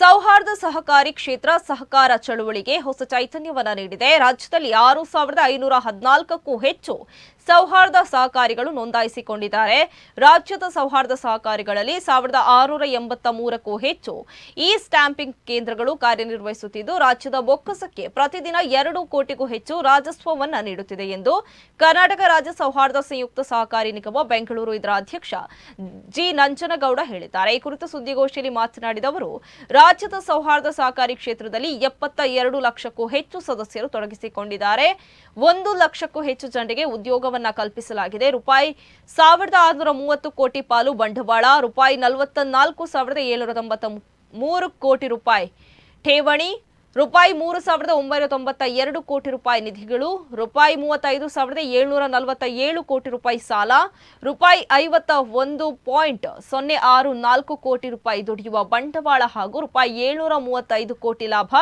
ಸೌಹಾರ್ದ ಸಹಕಾರಿ ಕ್ಷೇತ್ರ ಸಹಕಾರ ಚಳುವಳಿಗೆ ಹೊಸ ಚೈತನ್ಯವನ್ನ ನೀಡಿದೆ. ರಾಜ್ಯದಲ್ಲಿ ಆರು ಸಾವಿರದ ಐನೂರ ಹದಿನಾಲ್ಕಕ್ಕೂ ಹೆಚ್ಚು ಸೌಹಾರ್ದ ಸಹಕಾರಿಗಳು ನೋಂದಾಯಿಸಿಕೊಂಡಿದ್ದಾರೆ. ರಾಜ್ಯದ ಸೌಹಾರ್ದ ಸಹಕಾರಿಗಳಲ್ಲಿ ಸಾವಿರದ ಆರುನೂರ ಎಂಬತ್ತ ಮೂರಕ್ಕೂ ಹೆಚ್ಚು ಈ ಸ್ಟ್ಯಾಂಪಿಂಗ್ ಕೇಂದ್ರಗಳು ಕಾರ್ಯನಿರ್ವಹಿಸುತ್ತಿದ್ದು, ರಾಜ್ಯದ ಬೊಕ್ಕಸಕ್ಕೆ ಪ್ರತಿದಿನ ಎರಡು ಕೋಟಿಗೂ ಹೆಚ್ಚು ರಾಜಸ್ವವನ್ನು ನೀಡುತ್ತಿದೆ ಎಂದು ಕರ್ನಾಟಕ ರಾಜ್ಯ ಸೌಹಾರ್ದ ಸಂಯುಕ್ತ ಸಹಕಾರಿ ನಿಗಮ ಬೆಂಗಳೂರು ಇದರ ಅಧ್ಯಕ್ಷ ಜಿ ನಂಜನಗೌಡ ಹೇಳಿದ್ದಾರೆ. ಈ ಕುರಿತು ಸುದ್ದಿಗೋಷ್ಠಿಯಲ್ಲಿ ಮಾತನಾಡಿದ ಅವರು, ರಾಜ್ಯದ ಸೌಹಾರ್ದ ಸಹಕಾರಿ ಕ್ಷೇತ್ರದಲ್ಲಿ ಎಪ್ಪತ್ತ ಎರಡು ಲಕ್ಷಕ್ಕೂ ಹೆಚ್ಚು ಸದಸ್ಯರು ತೊಡಗಿಸಿಕೊಂಡಿದ್ದಾರೆ. ಒಂದು ಲಕ್ಷಕ್ಕೂ ಹೆಚ್ಚು ಜನರಿಗೆ ಉದ್ಯೋಗವನ್ನ ಕಲ್ಪಿಸಲಾಗಿದೆ. ರೂಪಾಯಿ ಸಾವಿರದ ಆರುನೂರ ಮೂವತ್ತು ಕೋಟಿ ಪಾಲು ಬಂಡವಾಳ, ರೂಪಾಯಿ ನಲವತ್ತ ನಾಲ್ಕು ಸಾವಿರದ ಏಳುನೂರ ತೊಂಬತ್ತ ಮೂರು ಕೋಟಿ ರೂಪಾಯಿ ಠೇವಣಿ ರೂಪಾಯಿ ಮೂರು ಸಾವಿರದ ಒಂಬೈನೂರ ತೊಂಬತ್ತ ಎರಡು ಕೋಟಿ ರೂಪಾಯಿ ನಿಧಿಗಳು, ರೂಪಾಯಿ ಮೂವತ್ತೈದು ಸಾವಿರದ ಏಳ್ನೂರ ನಲವತ್ತ ಏಳು ಕೋಟಿ ರೂಪಾಯಿ ಸಾಲ, ರೂಪಾಯಿ ಐವತ್ತ ಒಂದು ಪಾಯಿಂಟ್ ಸೊನ್ನೆ ಆರು ನಾಲ್ಕು ಕೋಟಿ ರೂಪಾಯಿ ದುಡಿಯುವ ಬಂಡವಾಳ ಹಾಗೂ ರೂಪಾಯಿ ಏಳ್ನೂರ ಮೂವತ್ತೈದು ಕೋಟಿ ಲಾಭ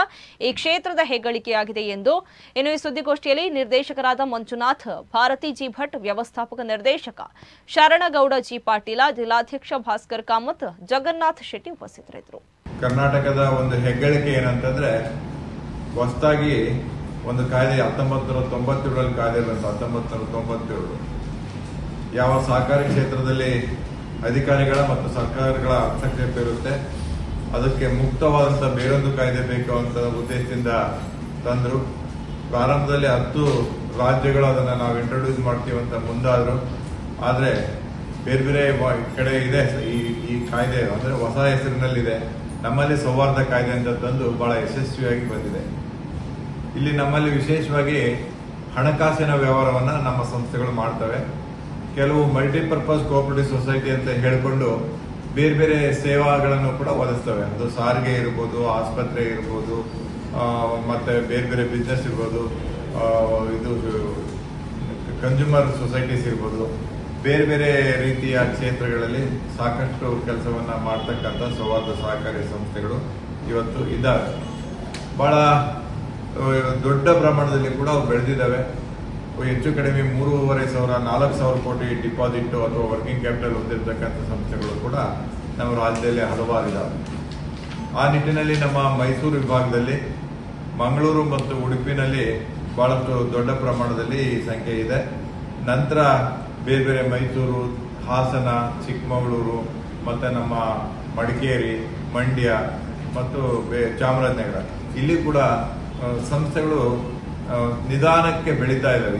ಈ ಕ್ಷೇತ್ರದ ಹೆಗ್ಗಳಿಕೆಯಾಗಿದೆ ಎಂದು ಇನ್ನು ಈ ಸುದ್ದಿಗೋಷ್ಠಿಯಲ್ಲಿ ನಿರ್ದೇಶಕರಾದ ಮಂಜುನಾಥ್, ಭಾರತಿ ಜಿ ಭಟ್, ವ್ಯವಸ್ಥಾಪಕ ನಿರ್ದೇಶಕ ಶರಣಗೌಡ ಜಿ ಪಾಟೀಲ, ಜಿಲ್ಲಾಧ್ಯಕ್ಷ ಭಾಸ್ಕರ್ ಕಾಮತ್, ಜಗನ್ನಾಥ್ ಶೆಟ್ಟಿ ಉಪಸ್ಥಿತರಿದ್ದರು. ಕರ್ನಾಟಕದ ಒಂದು ಹೆಗ್ಗಳಿಕೆ ಏನಂತಂದ್ರೆ ಹೊಸದಾಗಿ ಒಂದು ಕಾಯ್ದೆ ಹತ್ತೊಂಬತ್ತು ನೂರ ತೊಂಬತ್ತೇಳರಲ್ಲಿ ಕಾಯ್ದೆ ಬಂತು ಹತ್ತೊಂಬತ್ತು ನೂರ ತೊಂಬತ್ತೇಳು. ಯಾವ ಸಹಕಾರಿ ಕ್ಷೇತ್ರದಲ್ಲಿ ಅಧಿಕಾರಿಗಳ ಮತ್ತು ಸರ್ಕಾರಗಳ ಹಸ್ತಕ್ಷೇಪ ಇರುತ್ತೆ ಅದಕ್ಕೆ ಮುಕ್ತವಾದಂಥ ಬೇರೊಂದು ಕಾಯ್ದೆ ಬೇಕು ಅಂತ ಉದ್ದೇಶದಿಂದ ತಂದರು. ಪ್ರಾರಂಭದಲ್ಲಿ ಹತ್ತು ರಾಜ್ಯಗಳು ಅದನ್ನು ನಾವು ಇಂಟ್ರೊಡ್ಯೂಸ್ ಮಾಡ್ತೀವಿ ಅಂತ ಮುಂದಾದರು. ಆದರೆ ಬೇರೆ ಬೇರೆ ಕಡೆ ಇದೆ ಈ ಈ ಕಾಯ್ದೆ, ಅಂದರೆ ಹೊಸ ಹೆಸರಿನಲ್ಲಿದೆ. ನಮ್ಮಲ್ಲಿ ಸೌಹಾರ್ದ ಕಾಯ್ದೆ ಅಂತ ತಂದು ಬಹಳ ಯಶಸ್ವಿಯಾಗಿ ಬಂದಿದೆ. ಇಲ್ಲಿ ನಮ್ಮಲ್ಲಿ ವಿಶೇಷವಾಗಿ ಹಣಕಾಸಿನ ವ್ಯವಹಾರವನ್ನ ನಮ್ಮ ಸಂಸ್ಥೆಗಳು ಮಾಡ್ತವೆ. ಕೆಲವು ಮಲ್ಟಿಪರ್ಪಸ್ ಕೋಆಪರೇಟಿವ್ ಸೊಸೈಟಿ ಅಂತ ಹೇಳಿಕೊಂಡು ಬೇರೆ ಬೇರೆ ಸೇವಾಗಳನ್ನು ಕೂಡ ಒದಗಿಸ್ತವೆ. ಅದು ಸಾರಿಗೆ ಇರ್ಬೋದು, ಆಸ್ಪತ್ರೆ ಇರ್ಬೋದು ಮತ್ತೆ ಬೇರೆ ಬೇರೆ ಬಿಸ್ನೆಸ್ ಇರ್ಬೋದು ಇದು ಕನ್ಸ್ಯೂಮರ್ ಸೊಸೈಟೀಸ್ ಇರ್ಬೋದು. ಬೇರೆ ಬೇರೆ ರೀತಿಯ ಕ್ಷೇತ್ರಗಳಲ್ಲಿ ಸಾಕಷ್ಟು ಕೆಲಸವನ್ನ ಮಾಡ್ತಕ್ಕಂಥ ಸೌಹಾರ್ದ ಸಹಕಾರಿ ಸಂಸ್ಥೆಗಳು ಇವತ್ತು ಇದ್ದಾವೆ ಬಹಳ ದೊಡ್ಡ ಪ್ರಮಾಣದಲ್ಲಿ ಕೂಡ ಅವು ಬೆಳೆದಿದ್ದಾವೆ. ಹೆಚ್ಚು ಕಡಿಮೆ ಮೂರುವರೆ ಸಾವಿರ, ನಾಲ್ಕು ಸಾವಿರ ಕೋಟಿ ಡಿಪಾಸಿಟ್ ಅಥವಾ ವರ್ಕಿಂಗ್ ಕ್ಯಾಪಿಟಲ್ ಹೊಂದಿರತಕ್ಕಂಥ ಸಂಸ್ಥೆಗಳು ಕೂಡ ನಮ್ಮ ರಾಜ್ಯದಲ್ಲಿ ಹಲವಾರು ಇದ್ದಾವೆ ಆ ನಿಟ್ಟಿನಲ್ಲಿ ನಮ್ಮ ಮೈಸೂರು ವಿಭಾಗದಲ್ಲಿ, ಮಂಗಳೂರು ಮತ್ತು ಉಡುಪಿನಲ್ಲಿ ಬಹಳಷ್ಟು ದೊಡ್ಡ ಪ್ರಮಾಣದಲ್ಲಿ ಈ ಸಂಖ್ಯೆ ಇದೆ. ನಂತರ ಬೇರೆ ಬೇರೆ ಮೈಸೂರು, ಹಾಸನ, ಚಿಕ್ಕಮಗಳೂರು, ಮತ್ತು ನಮ್ಮ ಮಡಿಕೇರಿ, ಮಂಡ್ಯ, ಮತ್ತು ಬೇ- ಚಾಮರಾಜನಗರ. ಇಲ್ಲಿ ಕೂಡ ಸಂಸ್ಥೆಗಳು ನಿಧಾನಕ್ಕೆ ಬೆಳೀತಾ ಇದ್ದಾವೆ.